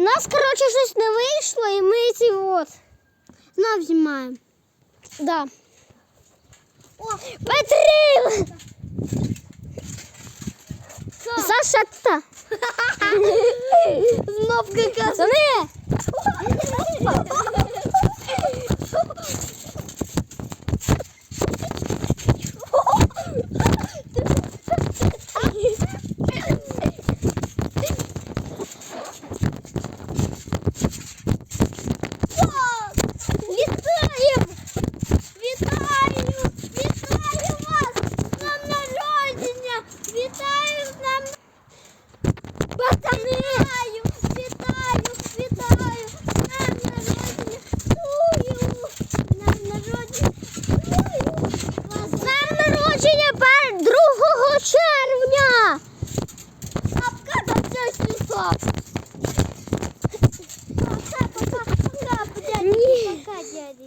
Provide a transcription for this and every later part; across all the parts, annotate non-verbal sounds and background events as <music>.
У нас, коротше, щось не вийшло, і ми ці от. Знов знімаємо. Да. Петрил! Саша та. Знов кака.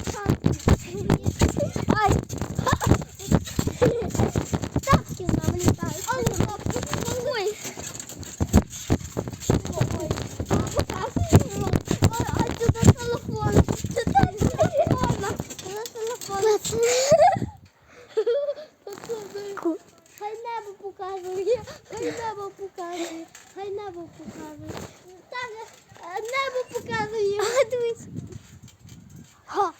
Пока, дяденьки. Ай. Тапки нам летают. Ой, ой. Ой. Ой, а сюда телефон. Сюда телефон. Сюда телефон. Хай небо показує, хай небо показує, хай небо показує. Так, е, небо показує. А, дивись. Ха.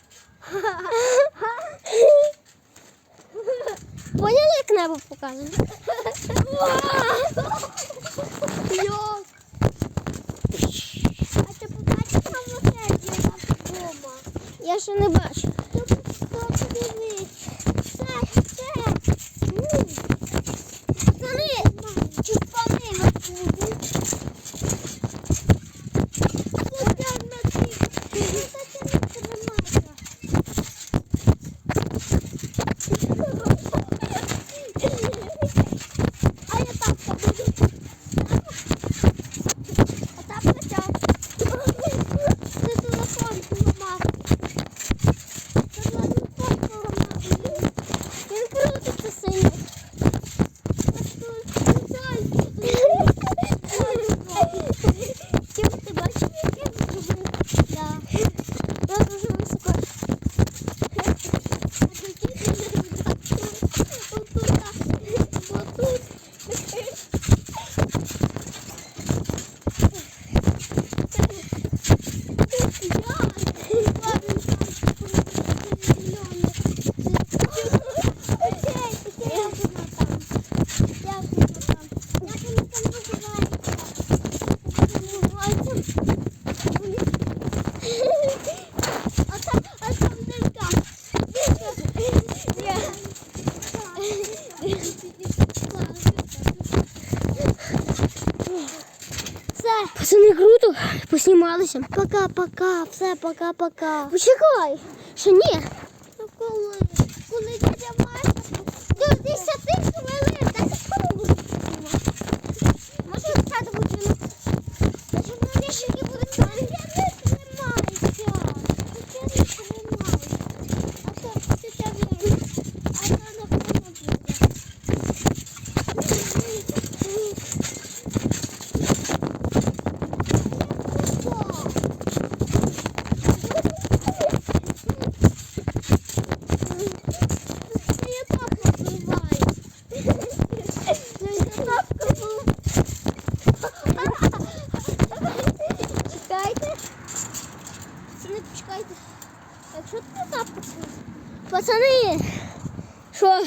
Поняли, як небо показує? Йок. А ти побачиш там вдома? Я ще не бачу. Хто хто подивись? Все, все. М. Пацани, Чупани на кузі. Слухай, на ці. Ну, та це не тримайся. А я так буду. А так почав. Це телефон поламав. Це телефон поламав. він крутиться сильно. Тим ти бачиш, як я зробив? Да. Я дуже високо. Отут. А там, а там дирка. Все, Пацани круто, поснімалися. пока-пока, все, пока-пока. Почекай, що ні. Ну коли? Коли дядя Маша до 10 хвилин, 10 хвилин буде знімати. Може встати будемо. Значить, ну рішення буде знімати. Я не тримаюся. Я не тримаюся. А то ти тебе, а то на фоно буде. Я так називаю. Я так кажу. Чекайте. Пацани, почекайте. Якщо ти так почуєш, Пацани, що?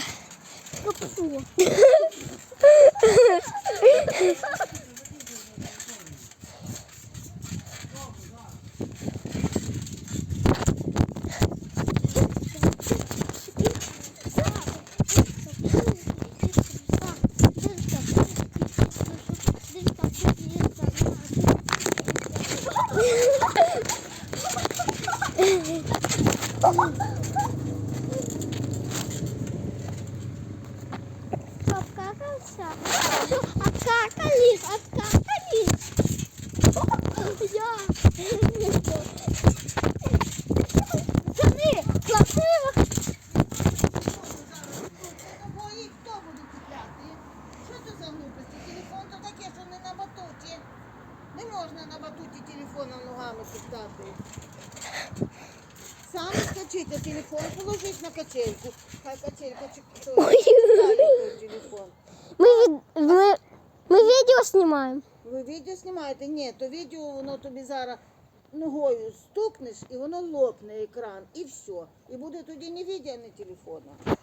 Капсула. Обкакались. Я. Пацани, красиво. Тобою хто буде купляти? Що за глупості? Телефон то таке, можна на батуті телефоном ногами топтати. Сам скачить, а телефон положить на качельку. Хай качелька чи- телефон. Ми, від, відео знімаємо. Ви відео знімаєте? Ні, то відео воно тобі зараз ногою стукнеш і воно лопне екран, і все. І буде тоді не відео, не телефона.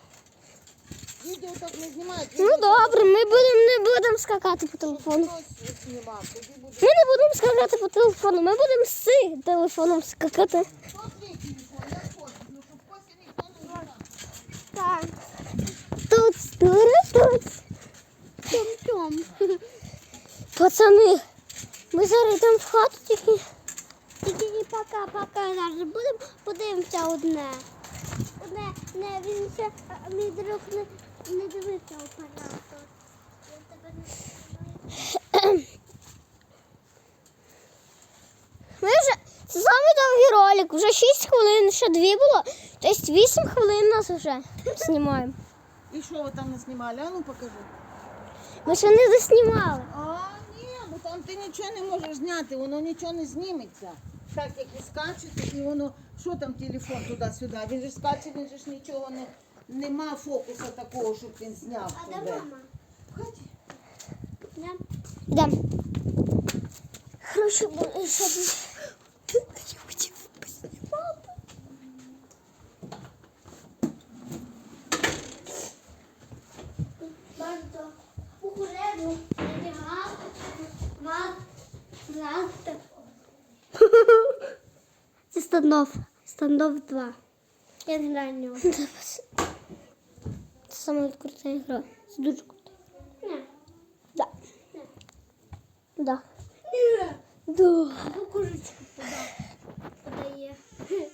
Відео так не знімають. Ну відео добре, ми будемо не будемо скакати по телефону. Хтось знімав, тоді буде. Ми не будемо скакати по телефону, ми будемо з телефоном скакати. Хто твій телефон? Я хочу, ну щоб Костя ніхто не знав. Так. Тут, тут, тут. Тьом-тьом. Пацани, ми зараз йдемо в хату тільки. Тільки не пока-пока зараз будемо подивимося одне. Одне, не, він ще, мій друг не, не дивився оператор. Ми вже це самий довгий ролик, вже 6 хвилин, ще 2 було. Тобто 8 хвилин нас вже знімаємо. І що ви там не знімали? А ну покажи. Ми ще не заснімали. А, ні, бо там ти нічого не можеш зняти, воно нічого не зніметься. Так як ви скачете, і воно, що там телефон туди-сюди? Він же скаче, він же ж нічого не, нема фокуса такого, щоб він зняв А де мама? Ході. Я Йдемо. Короче, бо- щоб... was. <laughs> Це стандоф. Стандоф 2. Я не знаю нього. Це <laughs> саме крута гра. Це дуже круто. Ні. Да. Ні. Да. Ні. Да. Кукурудзку подає. <laughs>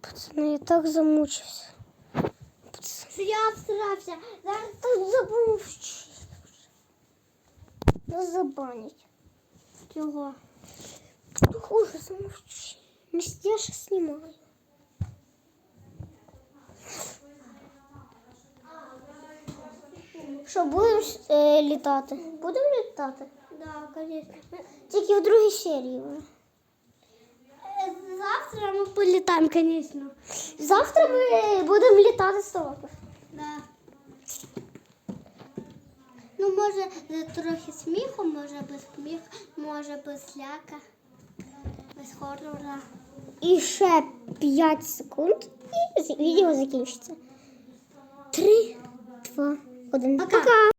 Пацани, я так замучився. Пацани. Що я обсрався. Зараз Так замучився. Нас забанять. чого? Хуже замучився. Я ще знімаю. Що, будемо е, літати? Будемо літати? Да, конечно. Тільки в другій серії. вже. Завтра ми політаємо, звісно. Завтра ми будемо літати з. Да. Ну, може, за трохи сміху, може без сміху, може без ляка, без хорора. І ще 5 секунд, і відео закінчиться. Три, два, один. Пока. Пока.